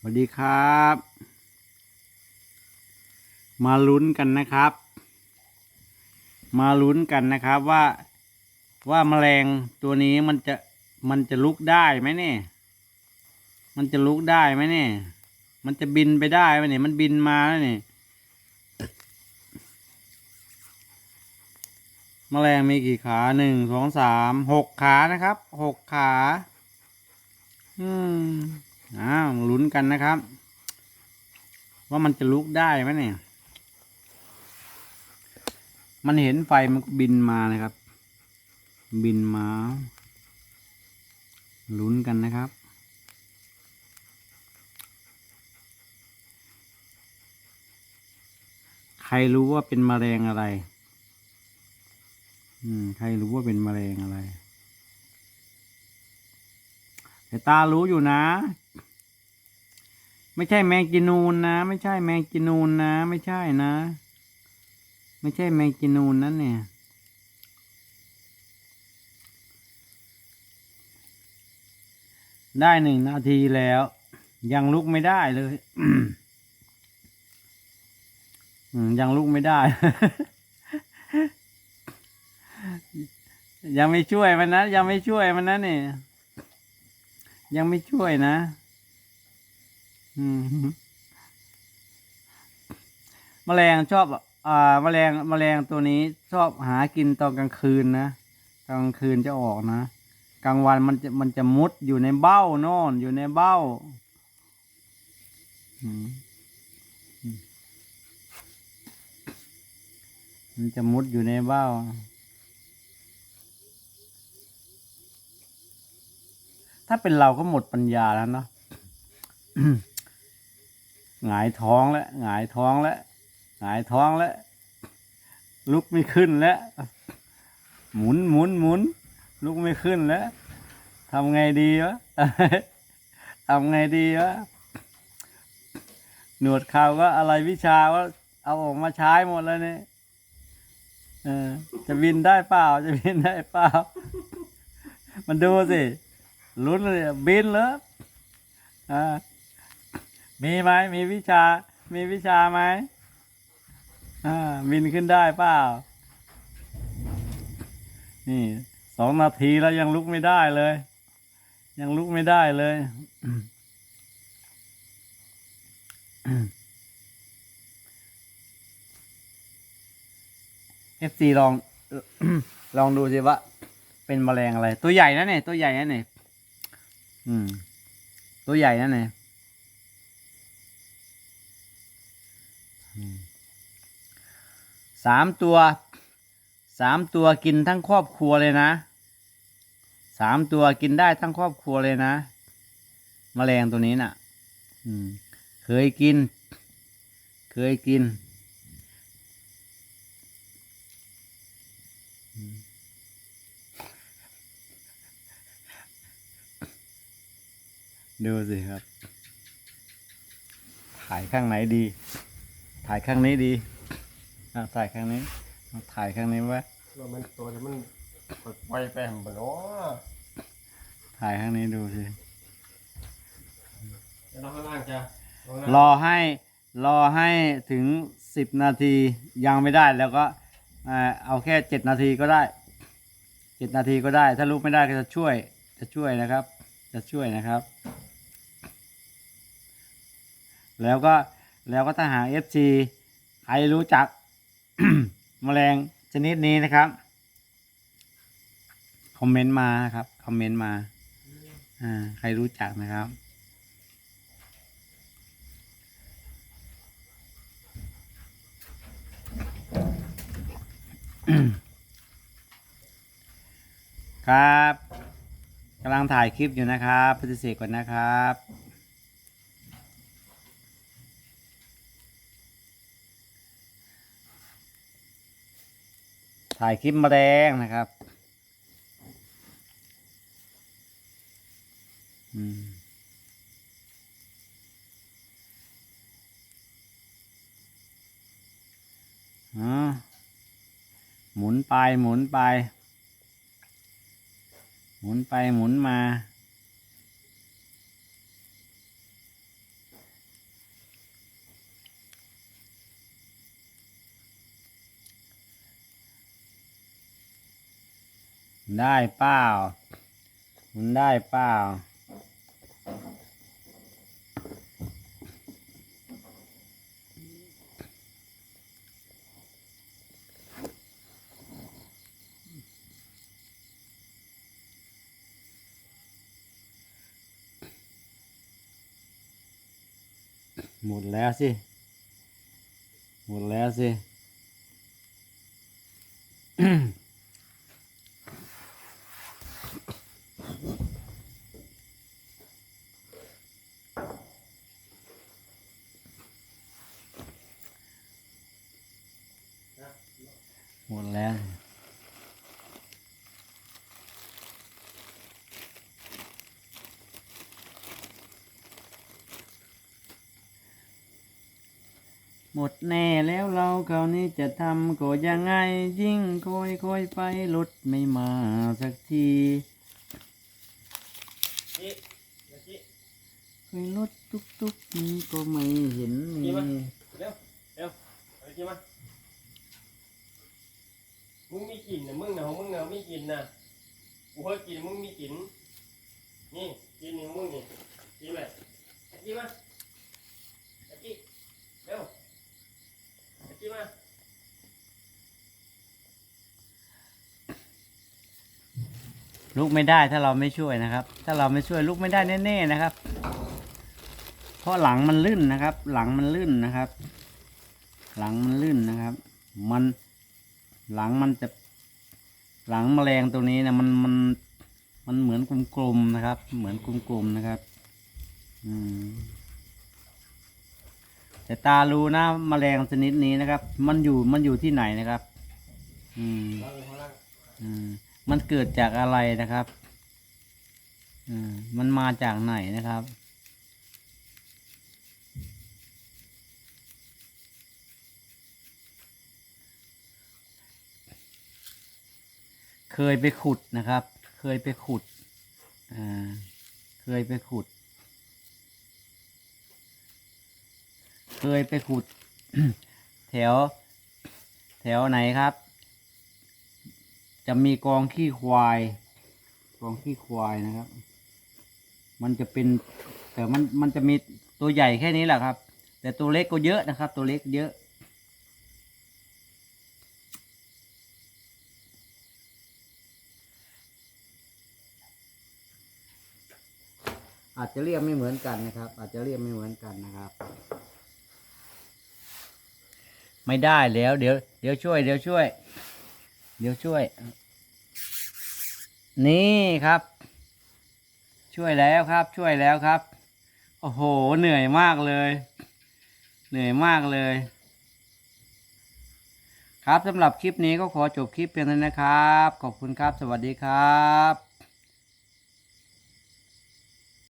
สวัสดีครับ มาลุ้นกันนะครับ มาลุ้นกันนะครับว่าว่าแมลงตัวนี้มันจะมันจะลุกได้ไหมเนี่ย มันจะลุกได้ไหมเนี่ย มันจะบินไปได้ไหมเนี่ย มันบินมาแล้วเนี่ยแมลงมีกี่ขาหนึ่งสองสามหกขานะครับหกขา อืม อ้าวลุ้นกันนะครับ ว่ามันจะลุกได้ไหมเนี่ย มันเห็นไฟมันบินมานะครับ บินมาลุ้นกันนะครับ ใครรู้ว่าเป็นมแมลงอะไร อืม ใครรู้ว่าเป็นมแมลงอะไรแต่ตารู้อยู่นะ ไม่ใช่แมงจีนูนนะ ไม่ใช่แมงจีนูนนะ ไม่ใช่นะ ไม่ใช่แมงจีนูนนั่นเนี่ยได้หนึ่งนาทีแล้ว ยังลุกไม่ได้เลยยังลุกไม่ได้ ยังไม่ช่วยมันนะ ยังไม่ช่วยมันนะเนี่ยยังไม่ช่วยนะ แมลงชอบ อ่า แมลงแมลงตัวนี้ชอบหากินตอนกลางคืนนะกลางคืนจะออกนะกลางวันมันจะมันจะมุดอยู่ในเบ้าน่นอยู่ในเบ้ามมันจะมุดอยู่ในเบ้า ถ้าเป็นเราก็หมดปัญญาแล้วเนาะ หงายท้องแล้วหงายท้องแล้วหงายท้องแล้วลุกไม่ขึ้นแล้ว หมุนหมุนหมุนลุกไม่ขึ้นแล้วทำไงดีวะทำไงดีวะหนวดเขาก็อะไรวิชาก็เอาออกมาใช้หมดแล้วเนี่ยจะบินได้เปล่า จะบินได้เปล่า มันดูสิลุ้นเลยบินเหรออ่า มีไหมมีวิชา มีวิชาไหมอ่าบินขึ้นได้เปล่า นี่สองนาทีแล้วยังลุกไม่ได้เลย ยังลุกไม่ได้เลยเอฟซีลอง ลองดูสิว่า เป็นแมลงอะไร ตัวใหญ่นะเนี่ยตัวใหญ่นะเนี่ยอืม ตัวใหญ่นะเนี่ยอืม สามตัวสามตัวกินทั้งครอบครัวเลยนะสามตัวกินได้ทั้งครอบครัวเลยนะแมลงตัวนี้น่ะ อืม เคยกิน เคยกิน ดูสิครับ ถ่ายข้างไหนดี ถ่ายข้างนี้ดี อะถ่ายข้างนี้เอาถ่ายข้างนี้ไว้ว่ามันตัวที่มันกดไวไปหั่นบ่เนาะถ่ายข้างนี้ดูสิแล้วน้องข้างล่างจะรอให้รอให้ถึงสิบนาทียังไม่ได้แล้วก็อ่าเอาแค่เจ็ดนาทีก็ได้เจ็ดนาทีก็ได้ ถ้าลุกไม่ได้ก็จะช่วย จะช่วยนะครับ จะช่วยนะครับ แล้วก็แล้วก็ถ้าหา FC ใครรู้จัก แมลงชนิดนี้นะครับ คอมเมนต์มานะครับ คอมเมนต์มา อ่า ใครรู้จักนะครับ ครับกำลังถ่ายคลิปอยู่นะครับปฏิเสธก่อนนะครับ ถ่ายคลิปมาแดงนะครับ อืมอหมุนไปหมุนไป หมุนไปหมุนมา ได้เปล่ามันได้เปล่าหมดแล้วสิ หมดแล้วสิ หมดแล้วหมดแน่แล้วเราคราวนี้จะทำก็ยังไง ยิ่งคอยคอยไปรถไม่มาสักทีนี่เดี๋ยวจี้เคยรถตุกตุกนี้ก็ไม่เห็นมีเร็วเร็วเอาจี้มา มึงมีกลิ่นนะมึงนะของมึงนะมีกลิ่นนะกูเคยกินมึงมีกลิ่นนี่กินนี่มึงนี่กินไหมเอาจี้มาเอาจี้เร็วเอาจี้มาลุกไม่ได้ถ้าเราไม่ช่วยนะครับ ถ้าเราไม่ช่วยลุกไม่ได้แน่ๆนะครับ เพราะหลังมันลื่นนะครับ หลังมันลื่นนะครับ หลังมันลื่นนะครับ มัน หลังมันจะหลังแมลงตัวนี้นะมันมันมันเหมือนกลมๆนะครับ เหมือนกลมๆนะครับอืมแต่ตารู้นะแมลงชนิดนี้นะครับ มันอยู่มันอยู่ที่ไหนนะครับ อืมอืมมันเกิดจากอะไรนะครับ อืมมันมาจากไหนนะครับ เคยไปขุดนะครับ เคยไปขุดอ่าเคยไปขุด เคยไปขุด แถว แถวไหนครับ จะมีกองขี้ควายกองขี้ควายนะครับ มันจะเป็นแต่มันมันจะมีตัวใหญ่แค่นี้แหละครับ แต่ตัวเล็กก็เยอะนะครับ ตัวเล็กเยอะ อาจจะเรียกไม่เหมือนกันนะครับ อาจจะเรียกไม่เหมือนกันนะครับ ไม่ได้แล้วเดี๋ยวเดี๋ยวช่วย เดี๋ยวช่วย เดี๋ยวช่วย นี่ครับ ช่วยแล้วครับ ช่วยแล้วครับ โอ้โห เหนื่อยมากเลย เหนื่อยมากเลย ครับสำหรับคลิปนี้ก็ขอจบคลิปเพียงเท่านี้นะครับ ขอบคุณครับ สวัสดีครับ